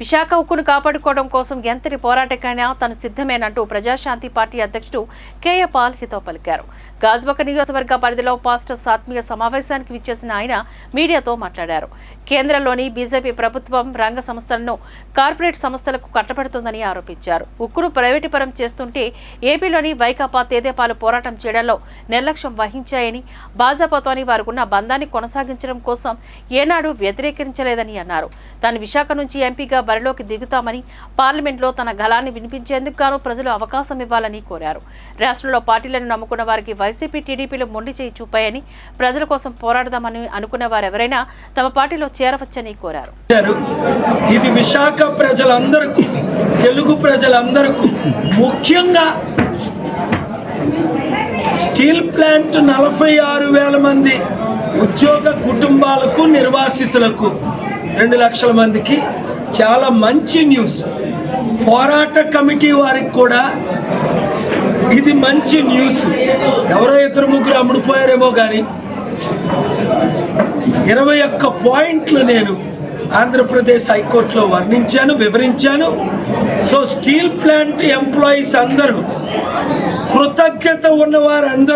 విశాఖ ఉక్కును కాపాడుకోవడం కోసం ఎంతటి పోరాటకైనా తను సిద్ధమేనంటూ ప్రజాశాంతి పార్టీ అధ్యక్షుడు కేఏ పాల్ హితో పలికారు. గాజుబక నియోజకవర్గ పరిధిలో పాస్టర్స్ ఆత్మీయ సమావేశానికి విచ్చేసిన ఆయన మీడియాతో మాట్లాడారు. కేంద్రంలోని బీజేపీ ప్రభుత్వం రంగ సంస్థలను కార్పొరేట్ సంస్థలకు కట్టబడుతుందని ఆరోపించారు. ఉక్కును ప్రైవేటీపరం చేస్తుంటే ఏపీలోని వైకాపా తేదేపాలు పోరాటం చేయడంలో నిర్లక్ష్యం వహించాయని భాజపాతోని వారికున్న బంధాన్ని కొనసాగించడం కోసం ఏనాడు వ్యతిరేకించలేదని అన్నారు. తాను విశాఖ నుంచి ఎంపీగా బరిలోకి దిగుతామని పార్లమెంట్లో తన గలాన్ని వినిపించేందుకు గాను ప్రజలు అవకాశం ఇవ్వాలని కోరారు. రాష్ట్రంలో పార్టీలను నమ్ముకున్న వారికి వైసీపీ టీడీపీలు మొండి చేయి చూపాయని ప్రజల కోసం పోరాడదామని అనుకున్న వారెవరైనా తమ పార్టీలో చేరవచ్చని కోరారు. ఇది విశాఖ ప్రజలందరికీ తెలుగు ప్రజలందరికీ ముఖ్యంగా స్టీల్ ప్లాంట్ నలభై ఆరు వేల మంది ఉద్యోగ కుటుంబాలకు నిర్వాసితులకు రెండు లక్షల మందికి చాలా మంచి న్యూస్. పోరాట కమిటీ వారికి కూడా ఇది మంచి న్యూస్. ఎవరో ఇద్దరు ముగ్గురు అమ్ముడుపోయారేమో కానీ ఇరవై ఒక్క పాయింట్లు నేను ఆంధ్రప్రదేశ్ హైకోర్టులో వర్ణించాను వివరించాను. సో స్టీల్ ప్లాంట్ ఎంప్లాయీస్ అందరూ కృతజ్ఞత ఉన్నవారందరూ